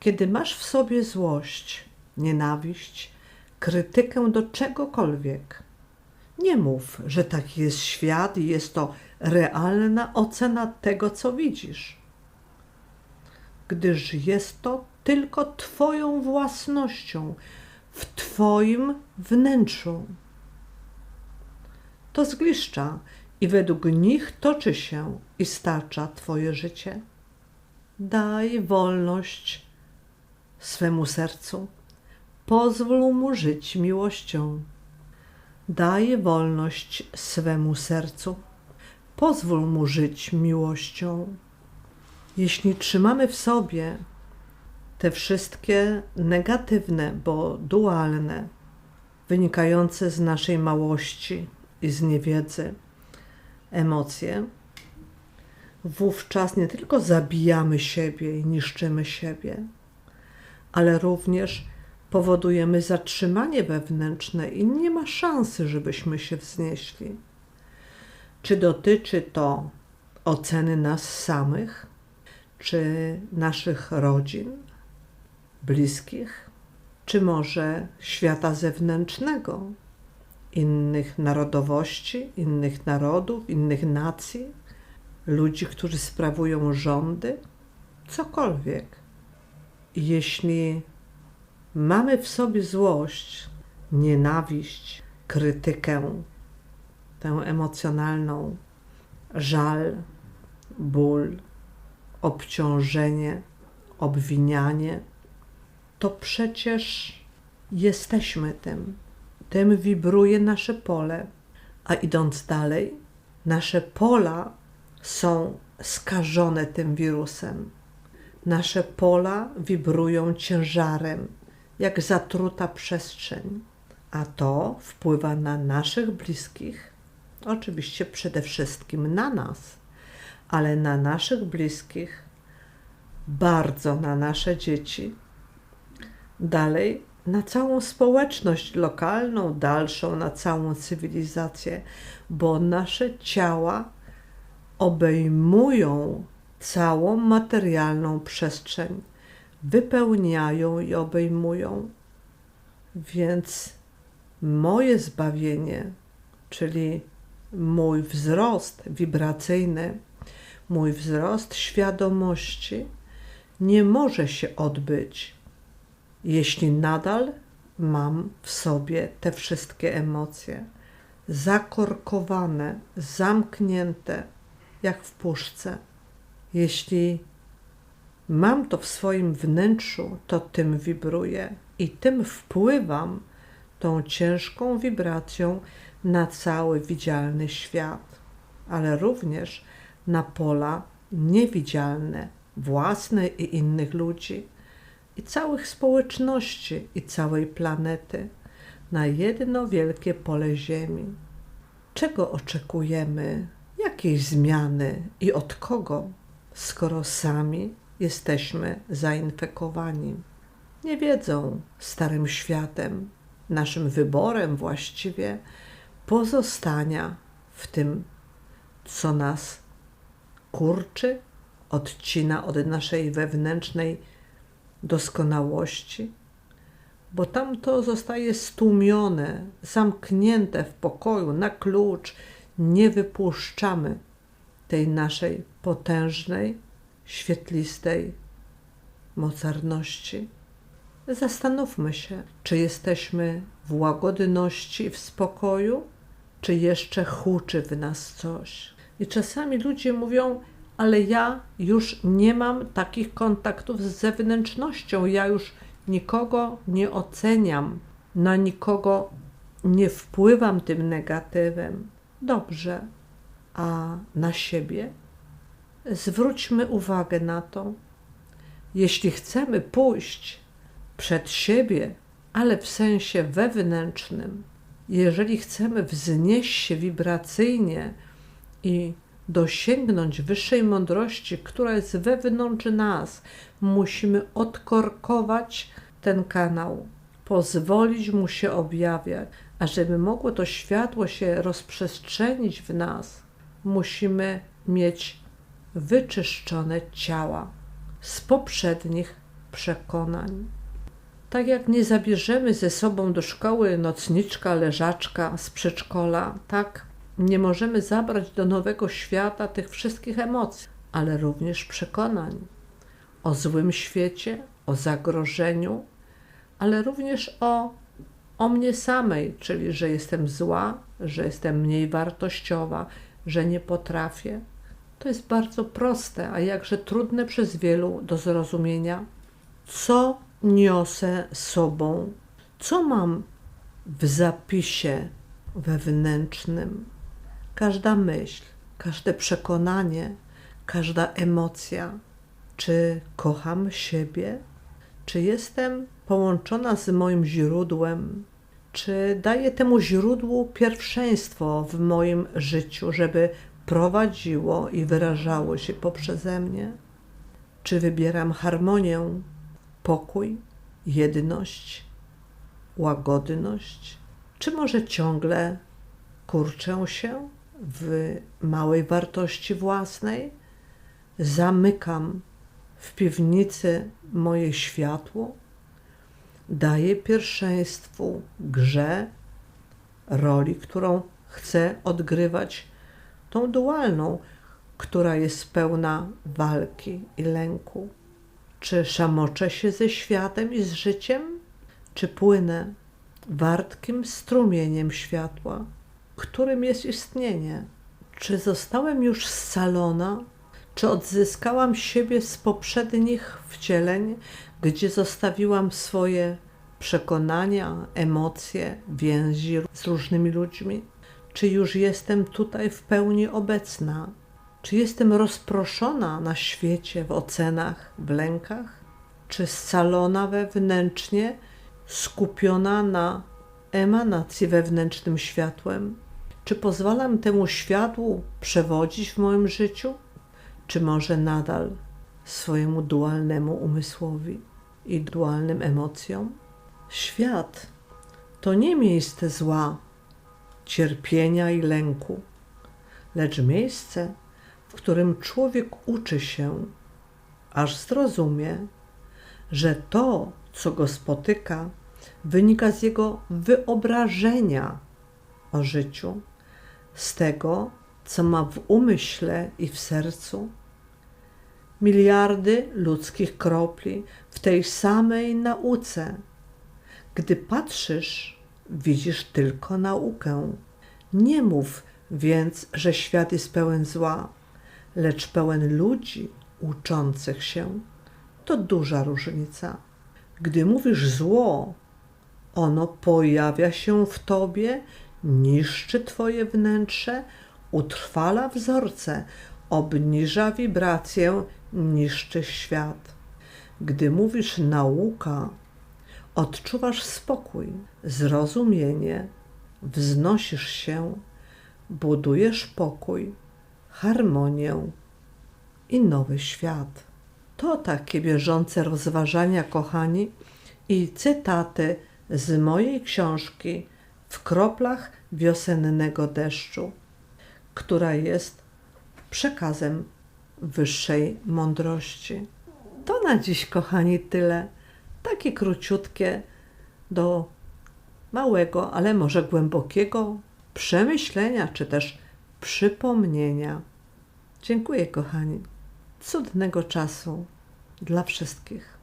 Kiedy masz w sobie złość, nienawiść, krytykę do czegokolwiek, nie mów, że taki jest świat i jest to realna ocena tego, co widzisz, gdyż jest to tylko Twoją własnością, w Twoim wnętrzu. To zgliszcza i według nich toczy się i starcza Twoje życie. Daj wolność swemu sercu, pozwól mu żyć miłością. Daj wolność swemu sercu, pozwól mu żyć miłością. Jeśli trzymamy w sobie te wszystkie negatywne, bo dualne, wynikające z naszej małości i z niewiedzy emocje, wówczas nie tylko zabijamy siebie i niszczymy siebie, ale również powodujemy zatrzymanie wewnętrzne i nie ma szansy, żebyśmy się wznieśli. Czy dotyczy to oceny nas samych, czy naszych rodzin, bliskich, czy może świata zewnętrznego, innych narodowości, innych narodów, innych nacji, ludzi, którzy sprawują rządy, cokolwiek. Jeśli mamy w sobie złość, nienawiść, krytykę, tę emocjonalną, żal, ból, obciążenie, obwinianie, to przecież jesteśmy tym. Tym wibruje nasze pole. A idąc dalej, nasze pola są skażone tym wirusem. Nasze pola wibrują ciężarem, jak zatruta przestrzeń, a to wpływa na naszych bliskich, oczywiście przede wszystkim na nas, ale na naszych bliskich, bardzo na nasze dzieci, dalej na całą społeczność lokalną, dalszą, na całą cywilizację, bo nasze ciała obejmują całą materialną przestrzeń, wypełniają i obejmują. Więc moje zbawienie, czyli mój wzrost wibracyjny, mój wzrost świadomości nie może się odbyć jeśli nadal mam w sobie te wszystkie emocje zakorkowane, zamknięte, jak w puszce. Jeśli mam to w swoim wnętrzu, to tym wibruję i tym wpływam tą ciężką wibracją na cały widzialny świat, ale również na pola niewidzialne, własne i innych ludzi i całych społeczności i całej planety na jedno wielkie pole Ziemi. Czego oczekujemy? Jakiej zmiany i od kogo, skoro sami jesteśmy zainfekowani? Nie wiedzą starym światem, naszym wyborem właściwie pozostania w tym, co nas kurczy, odcina od naszej wewnętrznej doskonałości, bo tam to zostaje stłumione, zamknięte w pokoju na klucz. Nie wypuszczamy tej naszej potężnej, świetlistej mocarności. Zastanówmy się, czy jesteśmy w łagodności, w spokoju, czy jeszcze huczy w nas coś. I czasami ludzie mówią, ale ja już nie mam takich kontaktów z zewnętrznością. Ja już nikogo nie oceniam, na nikogo nie wpływam tym negatywem. Dobrze, a na siebie? Zwróćmy uwagę na to. Jeśli chcemy pójść przed siebie, ale w sensie wewnętrznym, jeżeli chcemy wznieść się wibracyjnie i dosięgnąć wyższej mądrości, która jest wewnątrz nas, musimy odkorkować ten kanał, pozwolić mu się objawiać, a żeby mogło to światło się rozprzestrzenić w nas, musimy mieć wyczyszczone ciała z poprzednich przekonań. Tak jak nie zabierzemy ze sobą do szkoły nocniczka, leżaczka z przedszkola, tak nie możemy zabrać do nowego świata tych wszystkich emocji, ale również przekonań o złym świecie, o zagrożeniu, ale również o, o mnie samej, czyli że jestem zła, że jestem mniej wartościowa, że nie potrafię. To jest bardzo proste, a jakże trudne przez wielu do zrozumienia. Co niosę sobą? Co mam w zapisie wewnętrznym? Każda myśl, każde przekonanie, każda emocja. Czy kocham siebie? Czy jestem połączona z moim źródłem? Czy daję temu źródłu pierwszeństwo w moim życiu, żeby prowadziło i wyrażało się poprzeze mnie? Czy wybieram harmonię, pokój, jedność, łagodność? Czy może ciągle kurczę się w małej wartości własnej? Zamykam w piwnicy moje światło? Daję pierwszeństwu grze, roli, którą chcę odgrywać, tą dualną, która jest pełna walki i lęku. Czy szamoczę się ze światem i z życiem, czy płynę wartkim strumieniem światła, którym jest istnienie? Czy zostałem już scalona, czy odzyskałam siebie z poprzednich wcieleń, gdzie zostawiłam swoje przekonania, emocje, więzi z różnymi ludźmi? Czy już jestem tutaj w pełni obecna? Czy jestem rozproszona na świecie w ocenach, w lękach? Czy scalona wewnętrznie, skupiona na emanacji wewnętrznym światłem? Czy pozwalam temu światłu przewodzić w moim życiu? Czy może nadal swojemu dualnemu umysłowi i dualnym emocjom? Świat to nie miejsce zła, cierpienia i lęku, lecz miejsce, w którym człowiek uczy się, aż zrozumie, że to, co go spotyka, wynika z jego wyobrażenia o życiu, z tego, co ma w umyśle i w sercu. Miliardy ludzkich kropli w tej samej nauce. Gdy patrzysz, widzisz tylko naukę. Nie mów więc, że świat jest pełen zła, lecz pełen ludzi uczących się. To duża różnica. Gdy mówisz zło, ono pojawia się w tobie, niszczy twoje wnętrze, utrwala wzorce, obniża wibrację, niszczy świat. Gdy mówisz nauka, odczuwasz spokój, zrozumienie, wznosisz się, budujesz pokój, harmonię i nowy świat. To takie bieżące rozważania, kochani, i cytaty z mojej książki w kroplach wiosennego deszczu, która jest przekazem wyższej mądrości. To na dziś, kochani, tyle. Takie króciutkie do małego, ale może głębokiego przemyślenia czy też przypomnienia. Dziękuję, kochani. Cudnego czasu dla wszystkich.